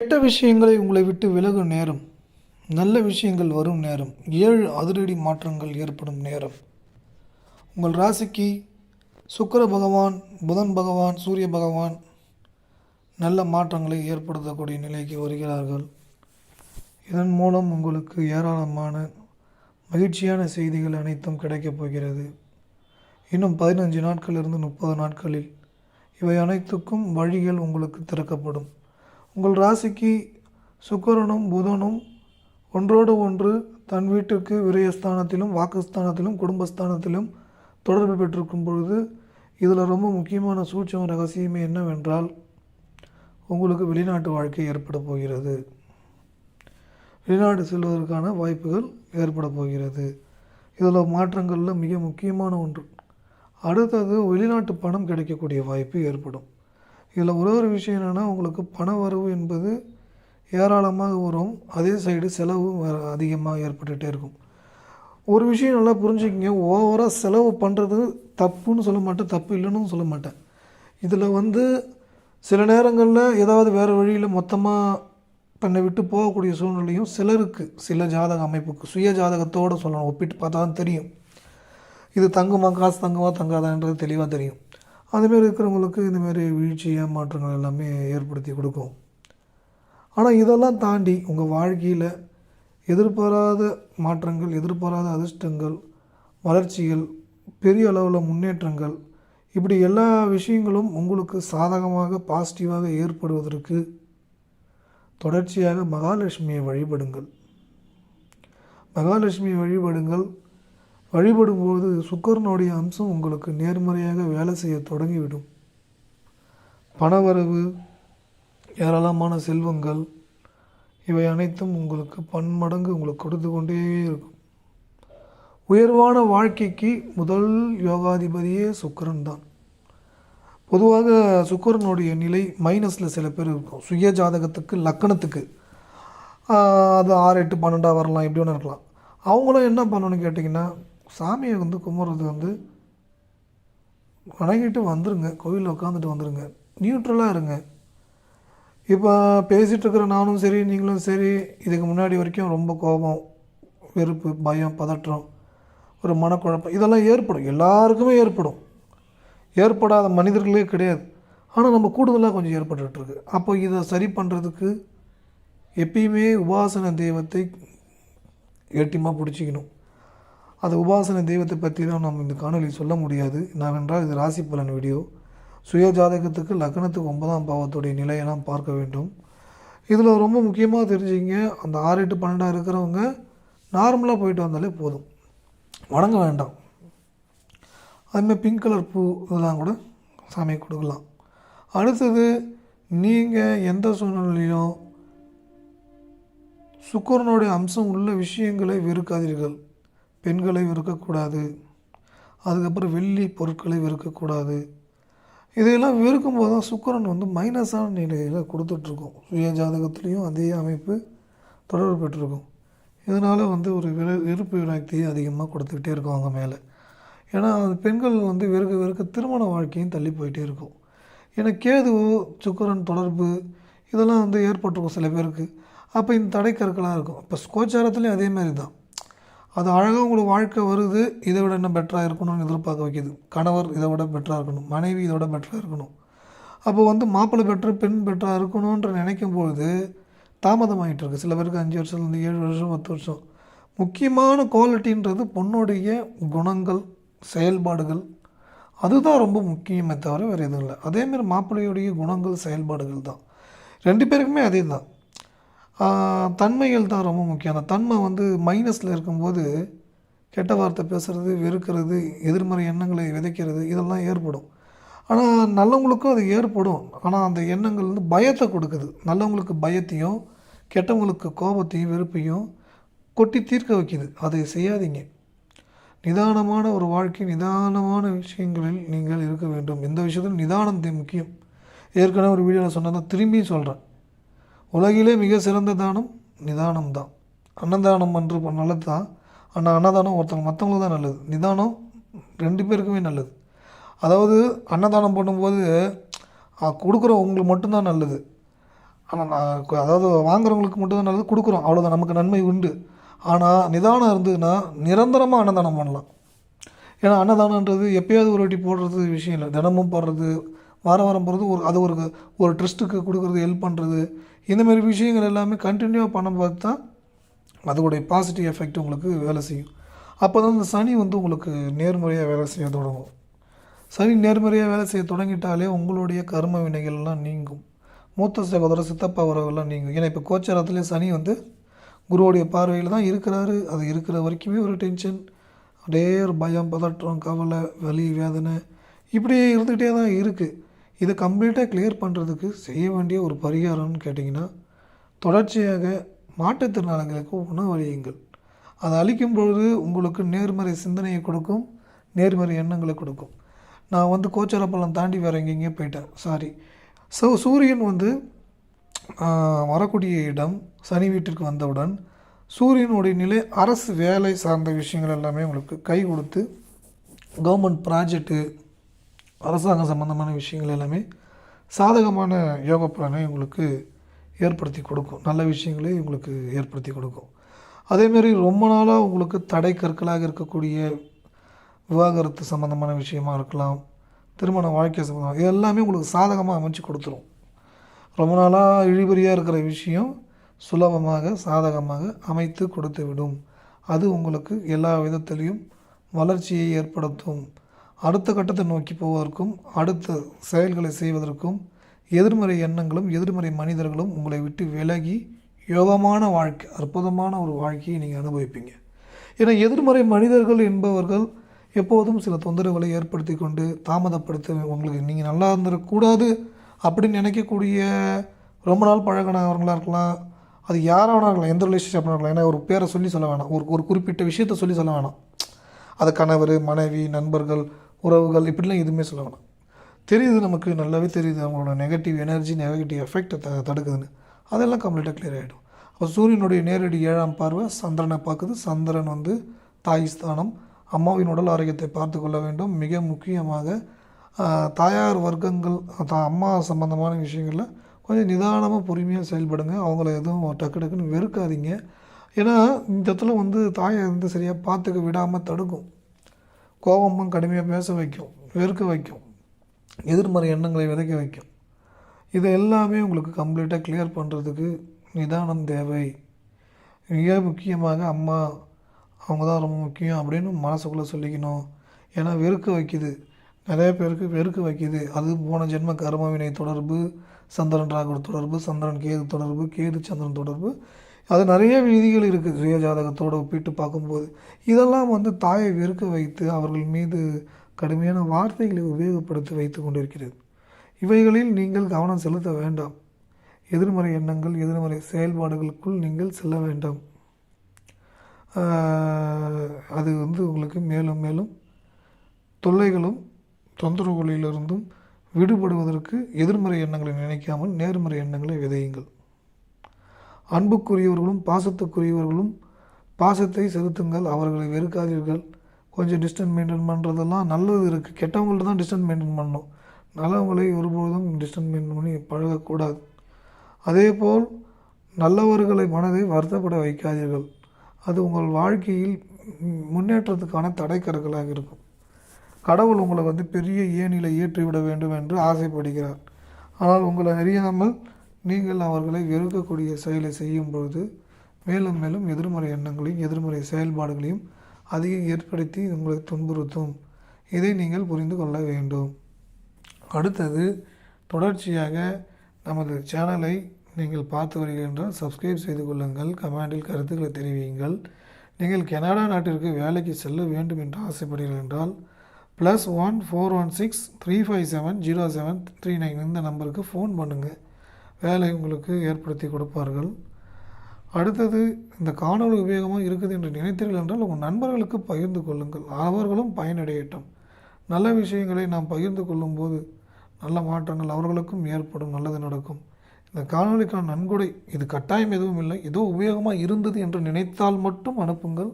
கெட்ட விஷயங்களை உங்களை விட்டு விலகும் நேரம். நல்ல விஷயங்கள் வரும் நேரம். ஏழு அதிரடி மாற்றங்கள் ஏற்படும் நேரம். உங்கள் ராசிக்கு சுக்கிர பகவான் புதன் பகவான் சூரிய பகவான் நல்ல மாற்றங்களை ஏற்படுத்தக்கூடிய நிலைக்கு வருகிறார்கள். இதன் மூலம் உங்களுக்கு ஏராளமான மகிழ்ச்சியான செய்திகள் அனைத்தும் கிடைக்கப் போகிறது. இன்னும் பதினஞ்சு நாட்களிலிருந்து முப்பது நாட்களில் இவை அனைத்துக்கும் வழிகள் உங்களுக்கு திறக்கப்படும். உங்கள் ராசிக்கு சுக்கரனும் புதனும் ஒன்றோடு ஒன்று தன் வீட்டுக்கு விரயஸ்தானத்திலும் வாக்குஸ்தானத்திலும் குடும்பஸ்தானத்திலும் தொடர்பு பெற்றிருக்கும் பொழுது இதில் ரொம்ப முக்கியமான சூட்சம் ரகசியமே என்னவென்றால் உங்களுக்கு வெளிநாட்டு வாழ்க்கை ஏற்பட போகிறது. வெளிநாடு செல்வதற்கான வாய்ப்புகள் ஏற்பட போகிறது. இதில் மாற்றங்களில் மிக முக்கியமான ஒன்று. அடுத்தது வெளிநாட்டு பணம் கிடைக்கக்கூடிய வாய்ப்பு ஏற்படும். இதில் ஒரே ஒரு விஷயம் என்னென்னா உங்களுக்கு பண வரவு என்பது ஏராளமாக வரும். அதே சைடு செலவும் அதிகமாக ஏற்பட்டுகிட்டே இருக்கும். ஒரு விஷயம் நல்லா புரிஞ்சுக்கிங்க. ஓவராக செலவு பண்ணுறது தப்புன்னு சொல்ல மாட்டேன் தப்பு இல்லைன்னு சொல்ல மாட்டேன். இதில் வந்து சில நேரங்களில் ஏதாவது வேறு வழியில் மொத்தமாக தன்னை விட்டு போகக்கூடிய சூழ்நிலையும் சிலருக்கு சில ஜாதக அமைப்புக்கு சுய ஜாதகத்தோடு சொல்லணும். ஒப்பிட்டு பார்த்தா தான் தெரியும். இது தங்குமா காசு தங்குமா தங்காதான்றது தெளிவாக தெரியும். அதுமாரி இருக்கிறவங்களுக்கு இந்தமாரி வீழ்ச்சி ஏமாற்றங்கள் எல்லாமே ஏற்படுத்தி கொடுக்கும். ஆனால் இதெல்லாம் தாண்டி உங்கள் வாழ்க்கையில் எதிர்பாராத மாற்றங்கள் எதிர்பாராத அதிர்ஷ்டங்கள் வளர்ச்சிகள் பெரிய அளவில் முன்னேற்றங்கள் இப்படி எல்லா விஷயங்களும் உங்களுக்கு சாதகமாக பாசிட்டிவாக ஏற்படுவதற்கு தொடர்ச்சியாக மகாலட்சுமியை வழிபடுங்கள். மகாலட்சுமியை வழிபடுங்கள். வழிபடும்போது சுக்கரனுடைய அம்சம் உங்களுக்கு நேர்மறையாக வேலை செய்ய தொடங்கிவிடும். பணவரவு ஏராளமான செல்வங்கள் இவை அனைத்தும் உங்களுக்கு பன்மடங்கு உங்களுக்கு கொடுத்து கொண்டே இருக்கும். உயர்வான வாழ்க்கைக்கு முதல் யோகாதிபதியே சுக்கரன் தான். பொதுவாக சுக்கரனுடைய நிலை மைனஸில் சில பேர் இருக்கும். சுய ஜாதகத்துக்கு லக்கணத்துக்கு. அது ஆறு எட்டு பன்னெண்டாக வரலாம் எப்படி ஒன்று இருக்கலாம். அவங்களும் என்ன பண்ணணும்னு கேட்டிங்கன்னா சாமியை வந்து கும்பிட்றது வந்து வணங்கிட்டு வந்துருங்க கோவிலில் உட்காந்துட்டு வந்துருங்க. நியூட்ரலாக இருங்க. இப்போ பேசிகிட்ருக்கிற நானும் சரி நீங்களும் சரி இதுக்கு முன்னாடி வரைக்கும் ரொம்ப கோபம் வெறுப்பு பயம் பதற்றம் ஒரு மனக்குழப்பம் இதெல்லாம் ஏற்படும். எல்லாருக்குமே ஏற்படும். ஏற்படாத மனிதர்களே கிடையாது. ஆனால் நம்ம கூடுதலாக கொஞ்சம் ஏற்பட்டுருக்கு அப்போ இதை சரி பண்ணுறதுக்கு எப்பயுமே உபாசன தெய்வத்தை ஏட்டிமாக பிடிச்சிக்கணும். அது உபாசன தெய்வத்தை பற்றி தான் நம்ம இந்த காணொலியில் சொல்ல முடியாது. என்னவென்றால் இது ராசி பலன் வீடியோ. சுய ஜாதகத்துக்கு லக்னத்துக்கு ஒன்பதாம் பாவத்துடைய நிலையெல்லாம் பார்க்க வேண்டும். இதில் ரொம்ப முக்கியமாக தெரிஞ்சுங்க அந்த ஆறு எட்டு பன்னெண்டாக இருக்கிறவங்க நார்மலாக போயிட்டு வந்தாலே போதும். வணங்க வேண்டாம். அதுமாதிரி பிங்க் கலர் பூ இதெல்லாம் கூட சாமிக்கு கொடுக்கலாம். அடுத்தது நீங்கள் எந்த சூழ்நிலையிலும் சுக்கரனுடைய அம்சம் உள்ள விஷயங்களை வெறுக்காதீர்கள். பெண்களை வெறுக்கக்கூடாது. அதுக்கப்புறம் வெள்ளி பொருட்களை வெறுக்கக்கூடாது. இதையெல்லாம் வெறுக்கும்போது தான் சுக்கரன் வந்து மைனஸான நிலையில் கொடுத்துட்ருக்கோம். சுய ஜாதகத்துலேயும் அதே அமைப்பு தொடர்பு பெற்றிருக்கும். இதனால் வந்து ஒரு வெறு விருப்பு விராக்தியை அதிகமாக கொடுத்துக்கிட்டே இருக்கும் அவங்க மேலே. ஏன்னா அது பெண்கள் வந்து வெறுக்க வெறுக்க திருமண வாழ்க்கையும் தள்ளி போயிட்டே இருக்கும். ஏன்னா கேதுவோ சுக்கரன் தொடர்பு இதெல்லாம் வந்து ஏற்பட்டிருக்கும் சில பேருக்கு. அப்போ இந்த தடைக்கற்களாக இருக்கும். இப்போ கோச்சாரத்துலேயும் அதே மாதிரி தான். அது அழகாக உங்களுக்கு வாழ்க்கை வருது இதை விட இன்னும் பெட்டராக இருக்கணும்னு எதிர்பார்க்க வைக்கிது. கணவர் இதை விட பெட்டராக இருக்கணும். மனைவி இதை விட பெட்டராக இருக்கணும். அப்போ வந்து மாப்பிள்ளை பெற்று பெண் பெட்டராக இருக்கணுன்ற நினைக்கும் பொழுது தாமதமாகிட்டுருக்கு சில பேருக்கு அஞ்சு வருஷத்துலேருந்து ஏழு வருஷம் பத்து வருஷம். முக்கியமான குவாலிட்டின்றது பொண்ணுடைய குணங்கள் செயல்பாடுகள். அதுதான் ரொம்ப முக்கியமே தவிர வேறு எதுவும் இல்லை. அதேமாரி மாப்பிள்ளையுடைய குணங்கள் செயல்பாடுகள் தான். ரெண்டு பேருக்குமே அதே தான் தன்மைகள் தான் ரொம்ப முக்கியம். அந்த தன்மை வந்து மைனஸில் இருக்கும்போது கெட்ட வார்த்தை பேசுகிறது வெறுக்கிறது எதிர்மறை எண்ணங்களை விதைக்கிறது இதெல்லாம் ஏற்படும். ஆனால் நல்லவங்களுக்கும் அது ஏற்படும். ஆனால் அந்த எண்ணங்கள் வந்து பயத்தை கொடுக்குது. நல்லவங்களுக்கு பயத்தையும் கெட்டவங்களுக்கு கோபத்தையும் வெறுப்பையும் கொட்டி தீர்க்க வைக்கிது. அதை செய்யாதீங்க. நிதானமான ஒரு வாழ்க்கை நிதானமான விஷயங்களில் நீங்கள் இருக்க வேண்டும். இந்த விஷயத்தில் நிதானம் முக்கியம். ஏற்கனவே ஒரு வீடியோவில் சொன்னதான் திரும்பியும் சொல்கிறேன் உலகிலே மிக சிறந்த தானம் நிதானம் தான். அன்னதானம் பண்ணுற நல்லது தான். ஆனால் அன்னதானம் ஒருத்தவங்க மற்றவங்களுக்கு தான் நல்லது. நிதானம் ரெண்டு பேருக்குமே நல்லது. அதாவது அன்னதானம் பண்ணும்போது கொடுக்குற உங்களுக்கு மட்டும்தான் நல்லது. ஆனால் நான் அதாவது வாங்குறவங்களுக்கு மட்டும்தான் நல்லது. கொடுக்குறோம். அவ்வளோதான் நமக்கு நன்மை உண்டு. ஆனால் நிதானம் இருந்ததுன்னா நிரந்தரமாக அன்னதானம் பண்ணலாம். ஏன்னா அன்னதானன்றது எப்பயாவது ஒரு வாட்டி போடுறது விஷயம் இல்லை. தினமும் போடுறது வாரம் வாரம் போகிறது ஒரு அது ஒரு ஒரு ட்ரஸ்ட்டுக்கு கொடுக்குறது ஹெல்ப் பண்ணுறது இந்தமாரி விஷயங்கள் எல்லாமே கண்டினியூவாக பண்ண பார்த்து தான் அதோடைய பாசிட்டிவ் எஃபெக்ட் உங்களுக்கு வேலை செய்யும். அப்போ தான் இந்த சனி வந்து உங்களுக்கு நேர்மறையாக வேலை செய்ய தொடங்கும். சனி நேர்மறையாக வேலை செய்ய தொடங்கிட்டாலே உங்களுடைய கர்ம வினைகள்லாம் நீங்கும். மூத்த சகோதர சித்தப்பா உறவெல்லாம் நீங்கும். ஏன்னா இப்போ கோச்சாரத்துலேயே சனி வந்து குருவோடைய பார்வையில் தான் இருக்கிறாரு. அது இருக்கிற வரைக்குமே ஒரு டென்ஷன் அப்படியே ஒரு பயம் பதற்றம் கவலை வலி வேதனை இப்படியே இருந்துகிட்டே தான் இருக்குது இதை கம்ப்ளீட்டாக கிளியர் பண்ணுறதுக்கு செய்ய வேண்டிய ஒரு பரிகாரம்னு கேட்டிங்கன்னா தொடர்ச்சியாக மாற்றுத்திறனாளிகளுக்கு உணவளியுங்கள் அதை அளிக்கும் பொழுது உங்களுக்கு நேர்மறை சிந்தனையை கொடுக்கும் நேர்மறை எண்ணங்களை கொடுக்கும். நான் வந்து கோச்சரப்பள்ளம் தாண்டி வேறு எங்கெங்கேயோ போயிட்டேன். சாரி ஸோ சூரியன் வந்து வரக்கூடிய இடம் சனி வீட்டிற்கு வந்தவுடன் சூரியனுடைய நிலை அரசு வேலை சார்ந்த விஷயங்கள் எல்லாமே உங்களுக்கு கை கொடுத்து கவர்மெண்ட் ப்ராஜெக்ட்டு அரசாங்கம் சம்மந்தமான விஷயங்கள் எல்லாமே சாதகமான யோக பலனை உங்களுக்கு ஏற்படுத்தி கொடுக்கும். நல்ல விஷயங்களே உங்களுக்கு ஏற்படுத்தி கொடுக்கும். அதேமாரி ரொம்ப நாளாக உங்களுக்கு தடை கற்களாக இருக்கக்கூடிய விவாகரத்து சம்மந்தமான விஷயமா இருக்கலாம் திருமண வாழ்க்கை சம்மந்தமாக இது எல்லாமே உங்களுக்கு சாதகமாக அமைச்சு கொடுத்துரும். ரொம்ப நாளாக இழிபறியாக இருக்கிற விஷயம் சுலபமாக சாதகமாக அமைத்து கொடுத்து விடும். அது உங்களுக்கு எல்லா விதத்திலையும் வளர்ச்சியை ஏற்படுத்தும். அடுத்த கட்டத்தை நோக்கி போவதற்கும் அடுத்த செயல்களை செய்வதற்கும் எதிர்மறை எண்ணங்களும் எதிர்மறை மனிதர்களும் உங்களை விட்டு விலகி யோகமான வாழ்க்கை அற்புதமான ஒரு வாழ்க்கையை நீங்கள் அனுபவிப்பீங்க. ஏன்னா எதிர்மறை மனிதர்கள் என்பவர்கள் எப்போதும் சில தொந்தரவுகளை ஏற்படுத்தி கொண்டு தாமதப்படுத்த உங்களுக்கு நீங்கள் நல்லா இருந்துடக்கூடாது அப்படின்னு நினைக்கக்கூடிய ரொம்ப நாள் பழகினவர்களாக இருக்கலாம். அது யாராக இருக்கலாம் எந்த ரிலேஷன்ஷிப் இருக்கலாம். ஏன்னா ஒரு பேரை சொல்லி சொல்ல வேணாம். ஒரு ஒரு குறிப்பிட்ட விஷயத்த சொல்லி சொல்ல வேணாம். அது கணவர் மனைவி நண்பர்கள் உறவுகள் இப்படிலாம் எதுவுமே சொல்ல வேணாம். தெரியுது நமக்கு நல்லாவே தெரியுது அவங்களோட நெகட்டிவ் எனர்ஜி நெகட்டிவ் எஃபெக்ட் த தடுக்குதுன்னு. அதெல்லாம் கம்ப்ளீட்டாக கிளியர் ஆகிடும் அப்போ சூரியனுடைய நேரடி ஏழாம் பார்வை சந்திரனை பார்க்குது. சந்திரன் வந்து தாய் ஸ்தானம். அம்மாவின் உடல் ஆரோக்கியத்தை பார்த்து கொள்ள வேண்டும். மிக முக்கியமாக தாயார் வர்க்கங்கள் அம்மா சம்பந்தமான விஷயங்களில் கொஞ்சம் நிதானமாக பொறுமையாக செயல்படுங்க. அவங்கள எதுவும் டக்கு டக்குன்னு வெறுக்காதீங்க. ஏன்னா இந்த இடத்துல வந்து தாயை வந்து சரியாக பார்த்துக்க விடாமல் தடுக்கும். கோபமும் கடுமையாக பேச வைக்கும் வெறுக்க வைக்கும் எதிர்மறை எண்ணங்களை விதைக்க வைக்கும். இது எல்லாமே உங்களுக்கு கம்ப்ளீட்டாக கிளியர் பண்ணுறதுக்கு நிதானம் தேவை. மிக முக்கியமாக அம்மா அவங்க தான் ரொம்ப முக்கியம் அப்படின்னு மனசுக்குள்ளே சொல்லிக்கணும். ஏன்னா வெறுக்க வைக்குது. நிறைய பேருக்கு வெறுக்க வைக்குது. அது போன ஜென்ம கர்மவினை தொடர்பு சந்திரன் ராகு தொடர்பு சந்திரன் கேது தொடர்பு கேது சந்திரன் தொடர்பு அது நிறைய விதிகள் இருக்குது சுய ஜாதகத்தோடு ஒப்பிட்டு பார்க்கும்போது. இதெல்லாம் வந்து தாயை வெறுக்க வைத்து அவர்கள் மீது கடுமையான வார்த்தைகளை உபயோகப்படுத்தி வைத்து கொண்டிருக்கிறது. இவைகளில் நீங்கள் கவனம் செலுத்த வேண்டாம். எதிர்மறை எண்ணங்கள் எதிர்மறை செயல்பாடுகளுக்குள் நீங்கள் செல்ல வேண்டாம். அது வந்து உங்களுக்கு மேலும் மேலும் தொல்லைகளும் தொந்தரவுகளிலிருந்தும் விடுபடுவதற்கு எதிர்மறை எண்ணங்களை நினைக்காமல் நேர்மறை எண்ணங்களை விதையுங்கள். அன்புக்குரியவர்களும் பாசத்துக்குரியவர்களும் பாசத்தை செலுத்துங்கள் அவர்களை வெறுக்காதீர்கள். கொஞ்சம் டிஸ்டன்ஸ் மெயின்டைன் பண்ணுறதெல்லாம் நல்லது இருக்குது கெட்டவங்கள்ட்ட தான் டிஸ்டன்ஸ் மெயின்டைன் பண்ணணும். நல்லவங்களை ஒருபோதும் டிஸ்டன்ஸ் மெயின்டைன் பண்ணி பழகக்கூடாது. அதேபோல் நல்லவர்களை மனதை வருத்தப்பட வைக்காதீர்கள். அது உங்கள் வாழ்க்கையில் முன்னேற்றத்துக்கான தடைக்கற்களாக இருக்கும். கடவுள் உங்களை வந்து பெரிய ஏனிலை ஏற்றிவிட வேண்டும் என்று ஆசைப்படுகிறார். ஆனால் உங்களை அறியாமல் நீங்கள் அவர்களை வெறுக்கக்கூடிய செயலை செய்யும் பொழுது மேலும் மேலும் எதிர்மறை எண்ணங்களையும் எதிர்மறை செயல்பாடுகளையும் அதிகம் ஏற்படுத்தி உங்களை துன்புறுத்தும். இதை நீங்கள் புரிந்து கொள்ள வேண்டும். அடுத்தது தொடர்ச்சியாக நமது சேனலை நீங்கள் பார்த்து வருகின்றால் சப்ஸ்கிரைப் செய்து கொள்ளுங்கள். கமெண்டில் கருத்துக்களை தெரிவியுங்கள். நீங்கள் கனடா நாட்டிற்கு வேலைக்கு செல்ல வேண்டும் என்று ஆசைப்படுகிறீர்கள் என்றால் plus one four one six three five seven zero seven three nine இந்த நம்பருக்கு ஃபோன் பண்ணுங்கள் வேலை உங்களுக்கு ஏற்படுத்தி கொடுப்பார்கள். அடுத்தது இந்த காணொளி உபயோகமாக இருக்குது என்று நினைத்தீர்கள் என்றால் உங்கள் நண்பர்களுக்கு பகிர்ந்து கொள்ளுங்கள். அவர்களும் பயனடையட்டும். நல்ல விஷயங்களை நாம் பகிர்ந்து கொள்ளும்போது நல்ல மாற்றங்கள் அவர்களுக்கும் ஏற்படும் நல்லது நடக்கும். இந்த காணொளிக்கான நன்கொடை இது கட்டாயம் எதுவும் இல்லை. ஏதோ உபயோகமாக இருந்தது என்று நினைத்தால் மட்டும் அனுப்புங்கள்.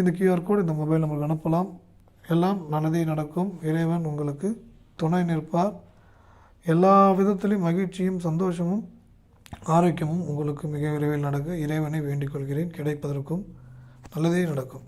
இந்த கியூஆர் கோடு இந்த மொபைல் நம்பருக்கு அனுப்பலாம். எல்லாம் நல்லதே நடக்கும். இறைவன் உங்களுக்கு துணை நிற்பார். எல்லா விதத்திலையும் மகிழ்ச்சியும் சந்தோஷமும் ஆரோக்கியமும் உங்களுக்கு மிக விரைவில் நடக்க இறைவனை வேண்டிக் கொள்கிறேன். கிடைப்பதற்கும் நல்லதே நடக்கும்.